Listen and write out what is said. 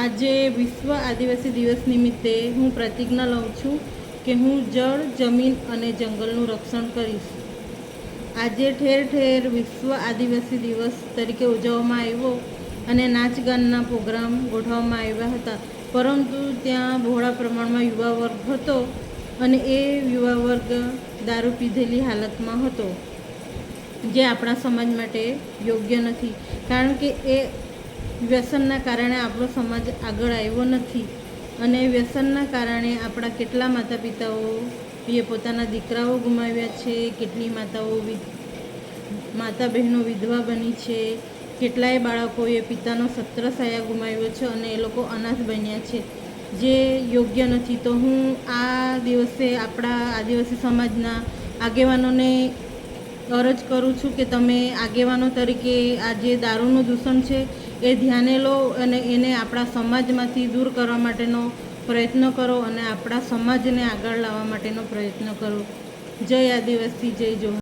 આજે વિશ્વ આદિવાસી દિવસ નિમિત્તે હું પ્રતિજ્ઞા લઉં છું કે હું જળ, જમીન અને જંગલનું રક્ષણ કરીશ. આજે ઠેર ઠેર વિશ્વ આદિવાસી દિવસ તરીકે ઉજવવામાં આવ્યો અને નાચ ગાનના પ્રોગ્રામ ગોઠવવામાં આવ્યા હતા. પરંતુ ત્યાં બહોળા પ્રમાણમાં યુવા વર્ગ હતો અને એ યુવા વર્ગ દારૂ પીધેલી હાલતમાં હતો, જે આપણા સમાજ માટે યોગ્ય નથી. કારણ કે એ વ્યસનના કારણે આપણો સમાજ આગળ આવ્યો નથી. અને વ્યસનના કારણે આપણા કેટલા માતા પિતાઓએ પોતાના દીકરાઓ ગુમાવ્યા છે, કેટલી માતાઓ માતા બહેનો વિધવા બની છે, કેટલાય બાળકોએ પિતાનો સત્રસાયા ગુમાવ્યો છે અને એ લોકો અનાથ બન્યા છે. જે યોગ્ય નથી તો હું આ દિવસે આપણા આદિવાસી સમાજના આગેવાનોને અરજ કરું છું કે તમે આગેવાનો તરીકે આ જે દારૂનું દૂષણ છે એ ધ્યાને લો અને એને આપણા સમાજમાંથી દૂર કરવા માટેનો પ્રયત્ન કરો અને આપણા સમાજને આગળ લાવવા માટેનો પ્રયત્ન કરો. જય આદિવાસી, જય જોહાર